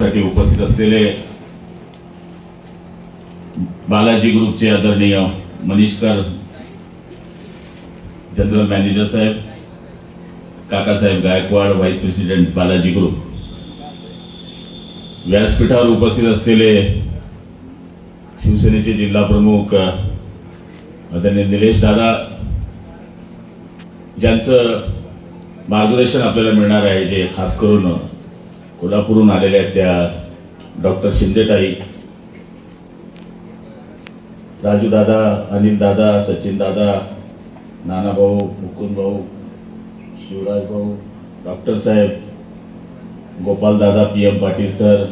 साठी उपस्थित असलेले बालाजी ग्रुपचे आदरणीय मनीषकर जनरल मॅनेजर साहेब Kakasaheb Gaikwad vice president Balaji group. व्यासपीठावर उपस्थित असलेले शिवसेनेचे जिल्हा प्रमुख आदरणीय निलेश दादा ज्यांचं मार्गदर्शन आपल्याला मिळणार आहे जे खास करून कोल्हापूरहून आलेल्या आहेत त्या डॉक्टर शिंदेताई. राजूदादा अनिलदादा अनिल दादा सचिन दादा मुकुंद भाऊ शिवराज भाऊ डॉक्टर साहेब Gopaldada P M Patil sir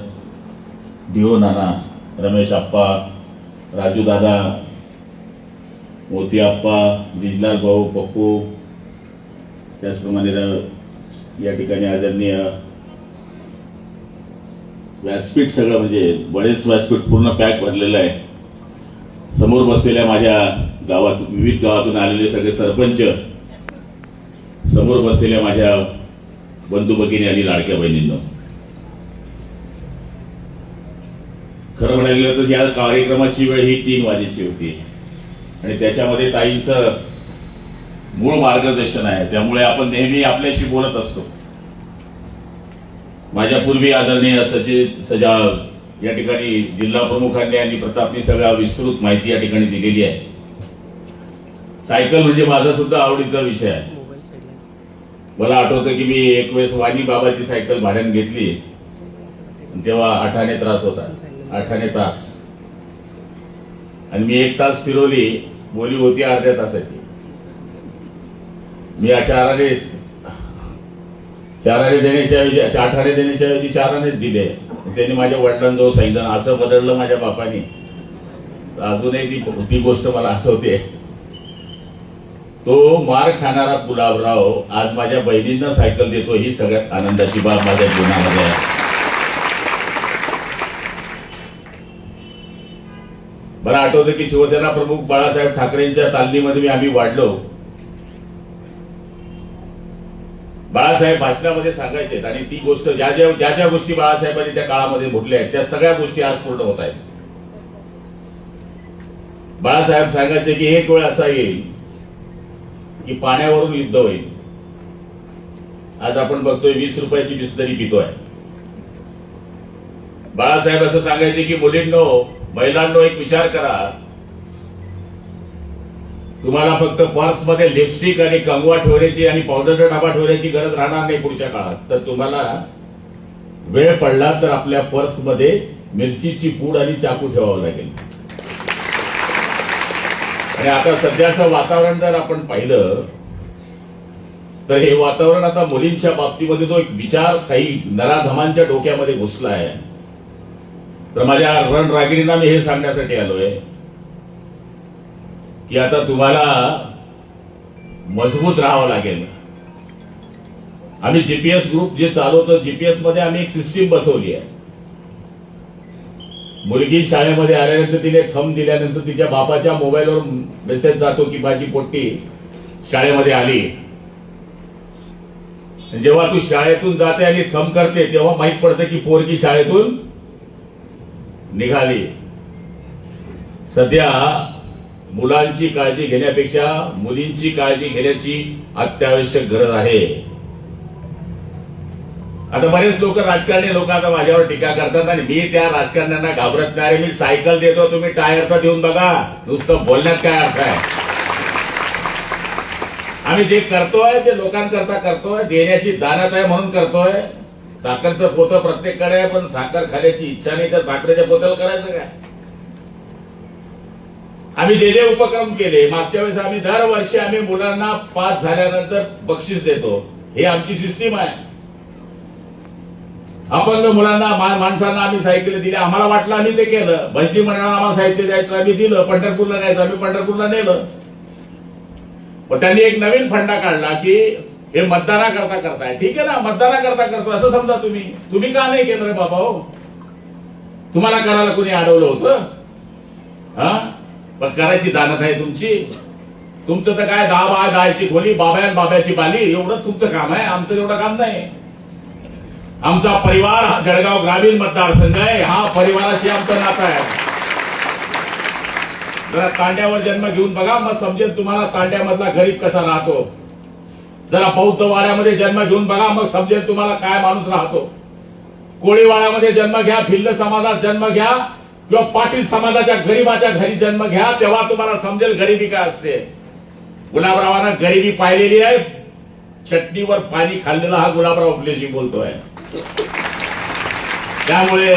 Dio Nana Ramesh आप्पा राजू दादा मोती आप्पा दिजलाल भाऊ पप्पू. त्याचप्रमाणे या ठिकाणी आदरणीय व्यासपीठ सगळं म्हणजे बरेच व्यासपीठ पूर्ण पॅक भरलेलं आहे. समोर बसलेल्या माझ्या गावातून विविध गावातून आलेले सगळे सरपंच समोर बसलेल्या माझ्या बंधू भगिनी आणि लाडक्या बहिणींना. खरं म्हणायला गेलं तर या कार्यक्रमाची वेळ ही तीन वाजेची होती. आणि त्याच्यामध्ये ताईंचं मूळ मार्गदर्शन आहे. त्यामुळे आपण नेहमी आपल्याशी बोलत असतो. माझ्या पूर्वी आदरणीय सचिव सजा या ठिकाणी जिल्हा प्रमुखांनी आणि प्रतापनी सगळ्या विस्तृत माहिती या ठिकाणी दिलेली आहे. सायकल म्हणजे माझा सुद्धा आवडीचा विषय आहे. मला आठवतं की मी एक वेळेस वाणी बाबाची सायकल भाड्याने घेतली. तेव्हा आठाने त्रास होता. आठाने तास आणि मी एक तास फिरवली बोली होती अर्ध्या तासाची. मी चाराने चाराने देण्याच्या ऐवजी आठाने देण्याच्या ऐवजी चारानेच दिले. त्यांनी माझ्या वडिलांजवळ सांगितलं असं बदललं माझ्या बापाने. अजूनही ती ती गोष्ट मला आठवते. तो मार खाणारा गुलाबराव आज माझ्या बहिणींना सायकल देतो ही सगळ्यात आनंदाची बाब माझ्या जीवनामध्ये आहे. मला आठवतं की शिवसेना प्रमुख बाळासाहेब ठाकरेंच्या तालमीमध्ये मी आम्ही वाढलो. बाळासाहेब भाषणामध्ये सांगायचे आणि ती गोष्ट ज्या ज्या ज्या ज्या गोष्टी बाळासाहेबांनी त्या काळामध्ये म्हटल्या आहेत त्या सगळ्या गोष्टी आज पूर्ण होत आहेत. बाळासाहेब सांगायचे की एक वेळ असा येईल की पाण्यावरून युद्ध होईल. आज आपण बघतोय वीस रुपयाची बिस्लरी पितोय. बाळासाहेब असं सांगायचे की मुलींनो महिलांनो एक विचार करा. तुम्हाला फक्त पर्समध्ये लिपस्टिक आणि कंगवा ठेवण्याची आणि पावडरचा डबा ठेवण्याची गरज राहणार नाही पुढच्या काळात. तर तुम्हाला वेळ पडला तर आपल्या पर्समध्ये मिरचीची पूड आणि चाकू ठेवावं लागेल. आणि आता सध्याचं वातावरण जर आपण पाहिलं तर हे वातावरण आता मुलींच्या बाबतीमध्ये जो एक विचार काही नराधमांच्या डोक्यामध्ये घुसला आहे तर माझ्या रणरागिरींना मी हे सांगण्यासाठी आलोय. की आता तुम्हाला मजबूत राहावं लागेल. आम्ही जीपीएस ग्रुप जे चालवतो जीपीएसमध्ये आम्ही एक सिस्टीम बसवली आहे. मुलगी शाळेमध्ये आल्यानंतर तिने थंब दिल्यानंतर तिच्या बापाच्या मोबाईलवर मेसेज जातो की माझी पोट्टी शाळेमध्ये आली. जेव्हा तू शाळेतून जाते आणि थंब करते तेव्हा माहीत पडतं की पोरगी शाळेतून निघाली. सध्या मुलांची काळजी घेण्यापेक्षा मुलींची काळजी घेण्याची अत्यावश्यक गरज आहे. आता बरेच लोक राजकारणी लोक आता माझ्यावर टीका करतात आणि मी त्या राजकारण्यांना घाबरत नाही. मी सायकल देतो तुम्ही टायर तर देऊन बघा. नुसतं बोलण्यात काय अर्थ आहे? आम्ही जे करतोय ते लोकांकरता करतोय देण्याची दानत आहे म्हणून करतोय. साखरचं पोतं प्रत्येककडे आहे पण साखर खाण्याची इच्छा नाही तर साखरेच्या पोत्याला करायचं काय? आम्ही जे जे उपक्रम केले मागच्या वेळेस आम्ही दरवर्षी आम्ही मुलांना पास झाल्यानंतर बक्षीस देतो. हे आमची सिस्टीम आहे. अपंग मुलांना माणसांना आम्ही साहित्य दिले आम्हाला वाटलं आम्ही ते केलं. भजनी मंडळाला आम्हाला साहित्य द्यायचं आम्ही दिलं. पंढरपूरला न्यायचं आम्ही पंढरपूरला नेलं. पण त्यांनी एक नवीन फंडा काढला की हे मतदाना करता करताय. ठीक आहे ना? मतदाना करता करतो असं समजा तुम्ही. तुम्ही का नाही केलं रे बाबा हो? तुम्हाला करायला कोणी अडवलं होतं? हा? पण करायची जाणत आहे तुमची. तुमचं तर काय दहा बा दहाची खोली बाबा बाब्याची बाली एवढंच तुमचं काम आहे. आमचं एवढं काम नाही. आमचा परिवार हा जळगाव ग्रामीण मतदारसंघ आहे. हा परिवाराशी आमचं नातं आहे. जरा तांड्यावर जन्म घेऊन बघा. मग समजेल तुम्हाला तांड्यामधला गरीब कसा राहतो. जरा बौद्ध वाड्यामध्ये जन्म घेऊन बघा. मग समजेल तुम्हाला काय माणूस राहतो. कोळीवाड्यामध्ये जन्म घ्या. भिल्ल समाजात जन्म घ्या. किंवा पाटील समाजाच्या गरीबाच्या घरी जन्म घ्या तेव्हा तुम्हाला समजेल गरिबी काय असते. गुलाबरावांना गरिबी पाहिलेली आहे. चटणीवर पाणी खाल्लेला हा गुलाबराव आपल्याशी बोलतोय. त्यामुळे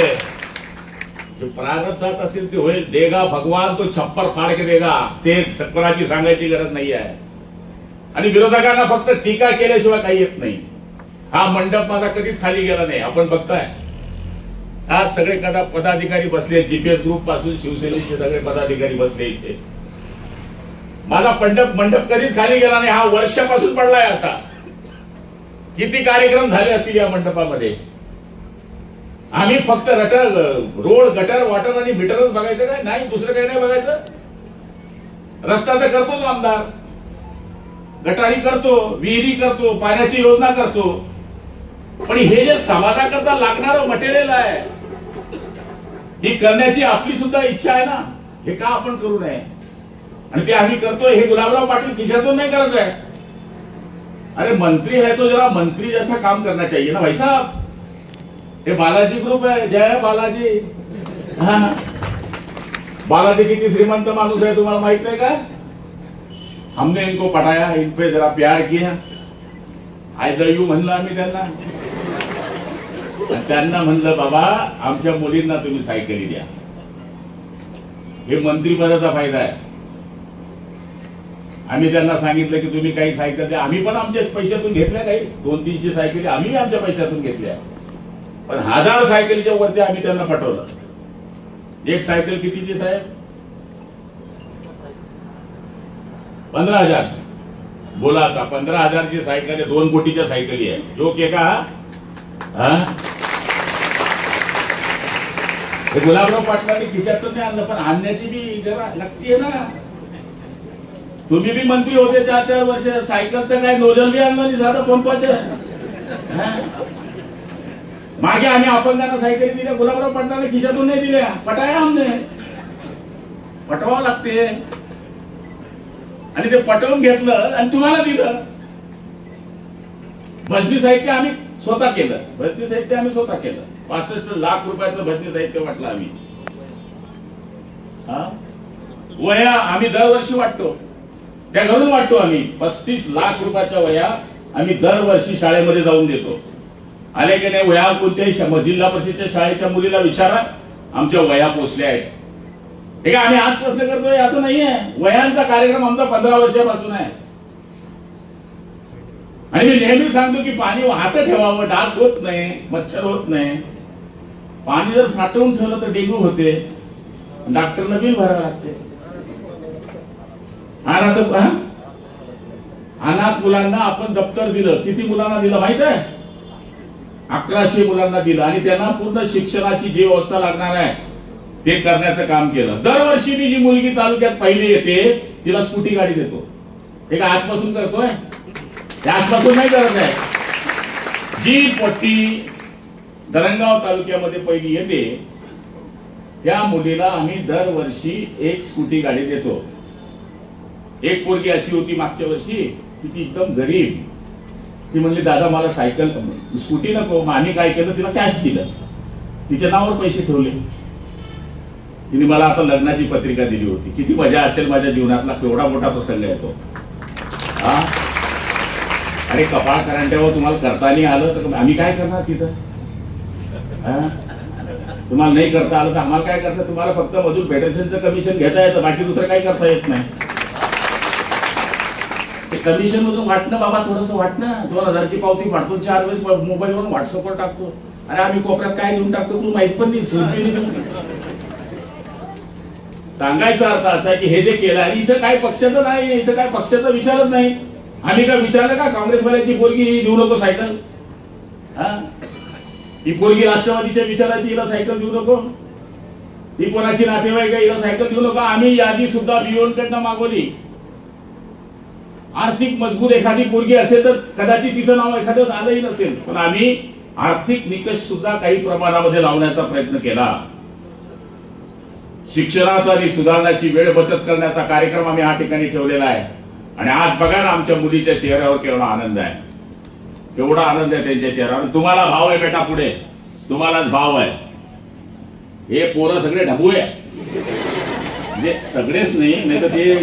जे प्रारब्धात असेल ते होईल. देगा भगवान तो छप्पर फाड के देगा. ते सत्पराची सांगायची गरज नाही आहे आणि विरोधकांना फक्त टीका केल्याशिवाय काही येत नाही. हा मंडप माझा कधीच खाली गेला नाही. आपण बघताय. आज सगळे कदा पदाधिकारी बसले जीपीएस ग्रुपपासून शिवसेनेचे सगळे पदाधिकारी बसले इथे. माझा मंडप मंडप कधीच खाली गेला नाही हा वर्षापासून पडलाय असा. किती कार्यक्रम झाले असतील या मंडपामध्ये? आम्ही फक्त रटर रोड गटर वॉटर आणि मीटरच बघायचं काय? नाही दुसरं काही नाही बघायचं? रस्ता तर करतोच आमदार. गटारी करतो विहिरी करतो पाण्याची योजना करतो. पण हे जे समाजाकरता लागणारं मटेरियल आहे ही करण्याची आपली सुद्धा इच्छा आहे ना? हे का आपण करू नये? आणि ते आम्ही करतोय हे गुलाबराव पाटील खिशातून नाही करत आहे. अरे मंत्री है तो जरा मंत्री जैसा काम करना चाहिए ना भाई साहब? हे बालाजी ग्रुप आहे. जय बालाजी. हा. बालाजी किती श्रीमंत माणूस आहे तुम्हाला माहीत नाही का? हमने इनको पटाया इन पे जरा प्यार किया. आय लव यू म्हणलं आम्ही त्यांना. त्यांना म्हणलं बाबा आमच्या मुलींना तुम्ही सायकली द्या. हे मंत्रिपदाचा फायदा आहे. आम्ही त्यांना सांगितलं की तुम्ही काही सायकल द्या. आम्ही पण आमच्या पैशातून घेतल्या काही. दोन तीनशे सायकली आम्ही आमच्या पैशातून घेतल्या. पण हजार सायकलीच्या वरती आम्ही त्यांना पटवलं एक सायकल कितीची साहेब? पंधरा हजार. बोला आता पंधरा हजारची सायकल आहे दोन कोटीच्या सायकली आहे. जो के का? हा? हा? हे गुलाबराव पाटलांनी खिशातून नाही आणलं पण आणण्याची बी जरा लागतीये ना. तुम्ही बी मंत्री होते चार चार वर्ष सायकल तर काय नोजल बी आणलं नाही साधं पंपाचं. मागे आम्ही अपंगांना सायकली दिल्या गुलाबराव पाटलांना खिशातून नाही दिल्या. पटाया आमने. पटवावं लागते. आणि ते पटवून घेतलं आणि तुम्हाला दिलं. भजनी साहित्य आम्ही स्वतः केलं. भरती साहित्य आम्ही स्वतः केलं. पासष्ट लाख रुपयाचं भरती साहित्य वाटलं आम्ही. हा? वया आम्ही दरवर्षी वाटतो. त्या घरून वाटतो आम्ही. पस्तीस लाख रुपयाच्या वया आम्ही दरवर्षी शाळेमध्ये जाऊन देतो. आले की नाही वया कोणत्याही जिल्हा परिषदेच्या शाळेच्या मुलीला विचारा आमच्या वया पोचल्या आहेत. ठीक आहे आम्ही आज प्रश्न करतोय? असं नाहीये. वयांचा कार्यक्रम आमचा पंधरा वर्षापासून आहे. आणि मी नेहमी सांगतो की पाणी वाहत ठेवावं डास होत नाही मच्छर होत नाही. पाणी जर साठवून ठेवलं तर डेंग्यू होते. डॉक्टरला बिल भरावं लागते. अनाथ हा? अनाथ मुलांना आपण दप्तर दिलं. किती मुलांना दिलं माहीत आहे? अकराशे मुलांना दिलं आणि त्यांना पूर्ण शिक्षणाची जी व्यवस्था लागणार आहे ते करण्याचं काम केलं. दरवर्षी मी जी मुलगी तालुक्यात पहिली येते तिला स्कूटी गाडी देतो. हे काय आजपासून करतोय. आजपासून नाही करत आहे. जी पट्टी धरणगाव तालुक्यामध्ये पहिली येते त्या मुलीला आम्ही दरवर्षी एक स्कूटी गाडी देतो. एक पोरगी अशी होती मागच्या वर्षी की ती एकदम गरीब. ती म्हणली दादा मला सायकल स्कूटी नको. मग आम्ही काय केलं तिला कॅश दिलं. तिच्या नावावर पैसे ठेवले. तिने मला आता लग्नाची पत्रिका दिली होती. किती मजा असेल माझ्या जीवनातला केवढा मोठा प्रसंग येतो तो. हा? अरे कपाळ करांट्यावर तुम्हाला करता नाही आलं तर आम्ही काय करणार तिथं? तुम्हाला नाही करता आलं तर आम्हाला काय करता? तुम्हाला फक्त मजूर फेडरेशनचं कमिशन घेता येतं बाकी दुसरं काही करता येत नाही. ते कमिशन मधून वाटणं बाबा थोडस वाटणं. दोन हजारची पावती पाठवून चार वेळेस मोबाईलवरून व्हॉट्सअपवर टाकतो. अरे आम्ही कोपऱ्यात काय घेऊन टाकतो तू माहीत पण नाही सांगायचा अर्थ असा आहे की हे जे केलं आणि इथं काय पक्षाचं नाही इथं काय पक्षाचा विचारच नाही. आम्ही काय विचारलं का काँग्रेसवाल्याची पोरगी देऊ नको सायकल? ही? पोरगी राष्ट्रवादीच्या विचाराची हिला सायकल देऊ नको? ही कोणाची नातेवाईक आहे हिला सायकल देऊ नको? आम्ही यादी सुद्धा बिओनकडनं मागवली. आर्थिक मजबूत एखादी पोरगी असेल तर कदाचित तिचं नाव एखाद्या आलंही नसेल. पण आम्ही आर्थिक निकष सुद्धा काही प्रमाणामध्ये लावण्याचा प्रयत्न केला. शिक्षणात आणि सुधारण्याची वेळ बचत करण्याचा कार्यक्रम आम्ही या ठिकाणी ठेवलेला आहे. आणि आज बघा ना आमच्या मुलीच्या चेहऱ्यावर केवढा आनंद आहे. केवढा आनंद आहे त्यांच्या चेहऱ्यावर. तुम्हाला भाव आहे बेटा पुढे. तुम्हालाच भाव आहे. हे पोरं सगळे ढबू आहे. म्हणजे सगळेच नाही नाही तर ते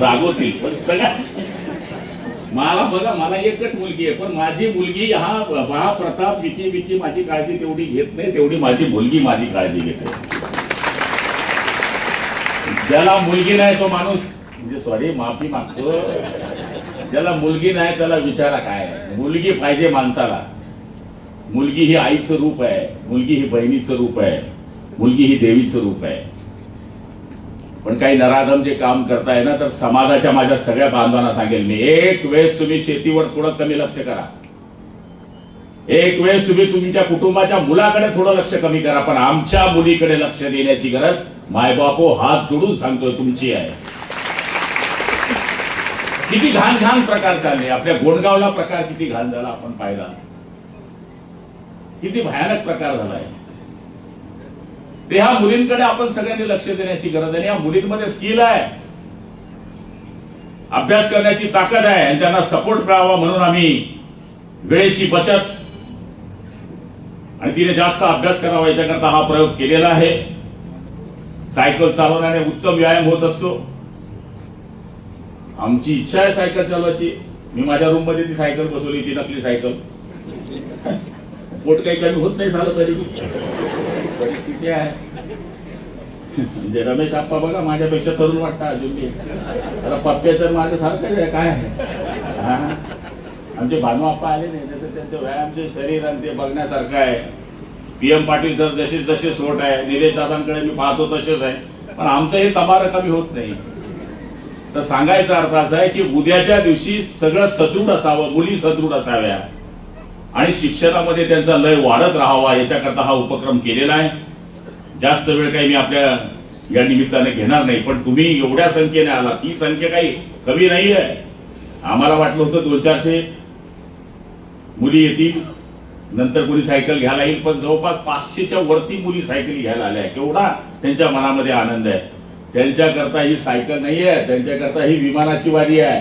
रागवतील. पण सगळ्या मला बघा मला एकच मुलगी आहे. पण माझी मुलगी हा हा प्रताप विकी विकी माझी काळजी तेवढी घेत नाही तेवढी माझी मुलगी माझी काळजी घेते. ज्याला मुलगी नाही तो माणूस म्हणजे सॉरी माफी मागतो. ज्याला मुलगी नाही त्याला विचारा काय मुलगी पाहिजे माणसाला. मुलगी ही आईचं रूप आहे. मुलगी ही बहिणीचं रूप आहे. मुलगी ही देवीचं रूप आहे. पण काही नराधम जे काम करताय ना तर समाजाच्या माझ्या सगळ्या बांधवांना सांगेल मी एक वेळेस तुम्ही शेतीवर थोडं कमी लक्ष करा. एक वेळेस तुम्ही तुमच्या कुटुंबाच्या मुलाकडे थोडं लक्ष कमी करा पण आमच्या मुलीकडे लक्ष देण्याची गरज मायबापो हात जोडून सांगतोय तुमची आहे. किती घाण घाण प्रकार चालले. आपल्या गोडगावला प्रकार किती घाण झाला आपण पाहिला. किती भयानक प्रकार झालाय. ते ह्या मुलींकडे आपण सगळ्यांनी लक्ष देण्याची गरज आहे या मुलींमध्ये स्किल आहे. अभ्यास करण्याची ताकद आहे आणि त्यांना सपोर्ट मिळावा म्हणून आम्ही वेळेची बचत आणि तिने जास्त अभ्यास करावा याच्याकरता हा प्रयोग केलेला आहे. सायकल चालवण्याने उत्तम व्यायाम होत असतो. आमची इच्छा आहे सायकल चालवायची. मी माझ्या रूममध्ये ती सायकल बसवली ती नकली सायकल. पोट काही कमी होत नाही झालं तरी. परिस्थिती आहे. म्हणजे रमेश आप्पा बघा माझ्यापेक्षा तरुण वाटतं अजून मी त्याला पप्प्याचं माझं सारखंच आहे काय हा. आमचे भानू आप्पा आले नाही नाही तर त्यांचं व्यायामचे शरीर आणि ते बघण्यासारखं आहे. पीएम पाटील सर जसे जसे सोट आहे. निलेश दादांकडे मी पाहतो तसेच आहे. पण आमचं हे तबार कमी होत नाही. तर सांगायचा अर्थ असा आहे की उद्याच्या दिवशी सगळं सदृढ असावं मुली सदृढ असाव्या. आणि शिक्षणामध्ये त्यांचा लय वाढत राहावा याच्याकरता हा उपक्रम केलेला आहे. जास्त वेळ काही मी आपल्या या निमित्ताने घेणार नाही पण तुम्ही एवढ्या संख्येने आला. ती संख्या काही कमी नाही आहे आम्हाला वाटलं होतं दोन चारशे मुली येतील नंतर कोणी सायकल घ्यायला येईल पण जवळपास पाचशेच्या वरती मुली सायकल घ्यायला आल्या केवढा त्यांच्या मनामध्ये आनंद आहे. त्यांच्याकरता ही सायकल नाही आहे त्यांच्याकरता ही विमानाची वारी आहे.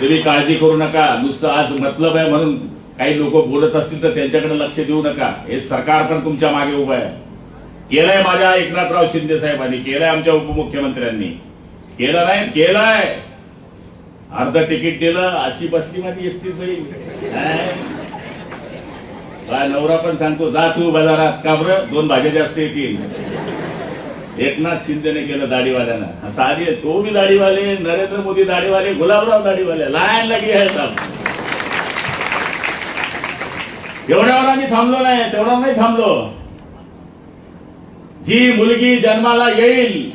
तुम्ही काळजी करू नका. नुसतं आज मतलब आहे म्हणून काही लोक बोलत असतील तर त्यांच्याकडे लक्ष देऊ नका. हे सरकार पण तुमच्या मागे उभं आहे. केलंय माझ्या एकनाथराव शिंदे साहेबांनी केलंय आमच्या उपमुख्यमंत्र्यांनी. केलं नाही केलंय. अर्ध तिकीट दिलं अशी बसली माझी एसटी काय नवरा पण सांगतो जा तू बाजारात का बरं दोन भाज्या जास्त येतील. एकनाथ शिंदेने केलं दाढीवाल्यानं. साधी तो बी दाढीवाले नरेंद्र मोदी दाढीवाले गुलाबराव दाढीवाले लाईन लगी आहे सब. एवढ्यावर आम्ही थांबलो नाही तेवढा नाही थांबलो. जी मुलगी जन्माला येईल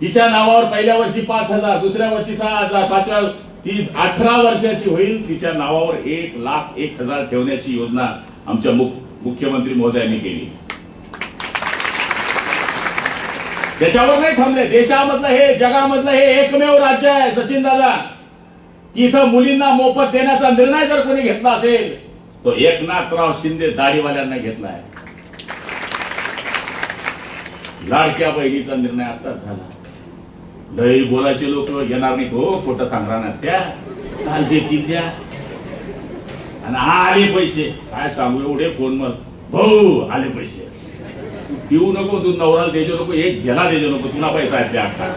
तिच्या नावावर पहिल्या वर्षी पाच हजार दुसऱ्या वर्षी सहा हजार पाचव्या ती अठरा वर्षाची होईल तिच्या नावावर एक लाख एक हजार ठेवण्याची योजना आमच्या मुख्यमंत्री महोदयांनी केली. त्याच्यावर नाही थांबले. देशामधलं हे जगामधलं हे एकमेव राज्य आहे सचिन दादा. की इथं मुलींना मोफत देण्याचा निर्णय जर कोणी घेतला असेल तो एकनाथराव शिंदे दाढीवाल्यांना घेतला आहे. लाडक्या बहिणीचा निर्णय आताच झाला. लई बोलायचे लोक येणार नाही हो खोट सांगणार ना त्या काल देतील त्या आणि आले पैसे. काय सांगू एवढे फोन मग. भाऊ आले पैसे. देऊ नको तू नवराला द्यायचे नको एक गेला द्यायचे नको तुला पैसा आहे त्या आता.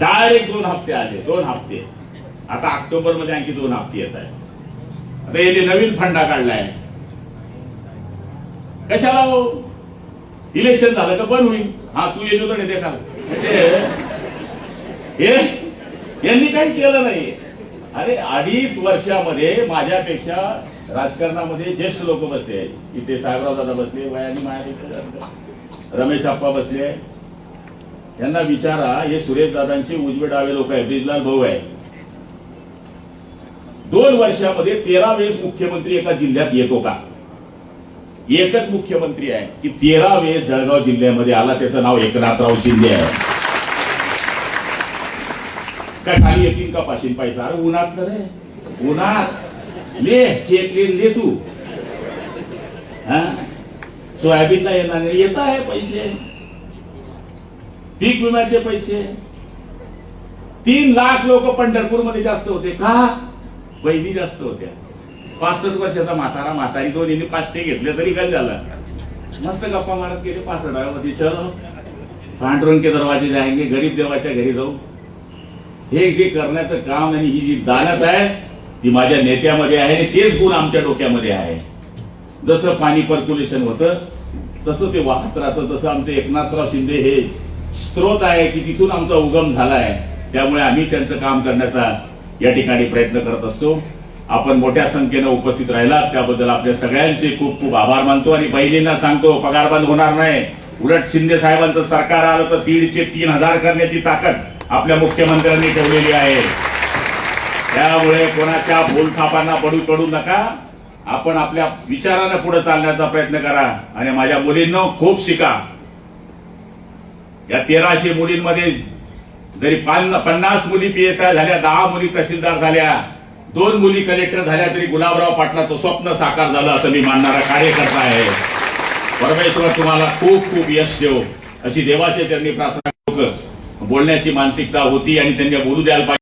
डायरेक्ट दोन हप्ते आले दोन हप्ते. आता ऑक्टोबरमध्ये आणखी दोन हप्ते येत आहे आता याने नवीन फंडा काढलाय. कशाला हो? इलेक्शन झालं का बंद होईल? हा तू येतो तर ते काल म्हणजे यांनी काही केलं नाही. अरे अडीच वर्षामध्ये माझ्यापेक्षा राजकारणामध्ये ज्येष्ठ लोक बसले आहेत. इथे साहेबराव दादा बसले वयाने माया रमेश आप्पा बसले यांना विचारा हे सुरेश दादांचे उजवे डावे लोक आहे ब्रिजलाल भाऊ आहे दोन वर्षामध्ये तेरा वेळेस मुख्यमंत्री एका जिल्ह्यात येतो का? एकच मुख्यमंत्री आहे की तेरा वेळेस जळगाव जिल्ह्यामध्ये आला त्याचं नाव एकनाथराव शिंदे आहे. काय खाली येतील का पाशीन पैसा? अरे उन्हात तर रे उन्हात. ले चेक ले तू. हा? सोयाबीन येणार नाही. येत आहे पैसे. पीक विम्याचे पैसे. तीन लाख लोक पंढरपूरमध्ये जास्त होते. का? वैदी जास्त होत्या. पासष्ट वर्षाचा म्हातारा म्हातारी दोन यांनी पाचशे घेतले तरी काय झालं? मस्त गप्पा मारत गेले पासष्टामध्ये चलो पांडुरंग के दरवाजे जायगे गरीब देवाच्या घरी जाऊ. हे जे करण्याचं काम आणि ही जी दानत आहे ती माझ्या नेत्यामध्ये आहे आणि तेच गुण आमच्या डोक्यामध्ये आहे. जसं पाणी पर्क्युलेशन होतं तसं ते वाहत राहतं तसं आमचे एकनाथराव शिंदे हे स्त्रोत आहे की तिथून आमचा उगम झालाय. त्यामुळे आम्ही त्यांचं काम करण्याचा या ठिकाणी प्रयत्न करत असतो. आपण मोठ्या संख्येनं उपस्थित राहिलात. त्याबद्दल आपल्या सगळ्यांचे खूप खूप आभार मानतो आणि बहिणींना सांगतो पगार बंद होणार नाही. उलट शिंदे साहेबांचं सरकार आलं तर दीडचे तीन हजार करण्याची ताकद आपल्या मुख्यमंत्र्यांनी ठेवलेली आहे. त्यामुळे कोणाच्या बोलथापांना पडू पडू नका. आपण आपल्या विचारानं पुढे चालण्याचा प्रयत्न करा आणि माझ्या मुलींना खूप शिका. या तेराशे मुलींमध्ये जरी पन्नास मुली पीएसआय झाल्या दहा मुली तहसीलदार झाल्या दोन मुली कलेक्टर झाल्या तरी गुलाबराव पाटलाचं स्वप्न साकार झालं असं मी मानणारा कार्यकर्ता आहे. परमेश्वर तुम्हाला खूप खूप यश देव. अशी देवाचे त्यांनी प्रार्थना बोलण्याची मानसिकता होती आणि त्यांनी बोलू द्यायला पाहिजे.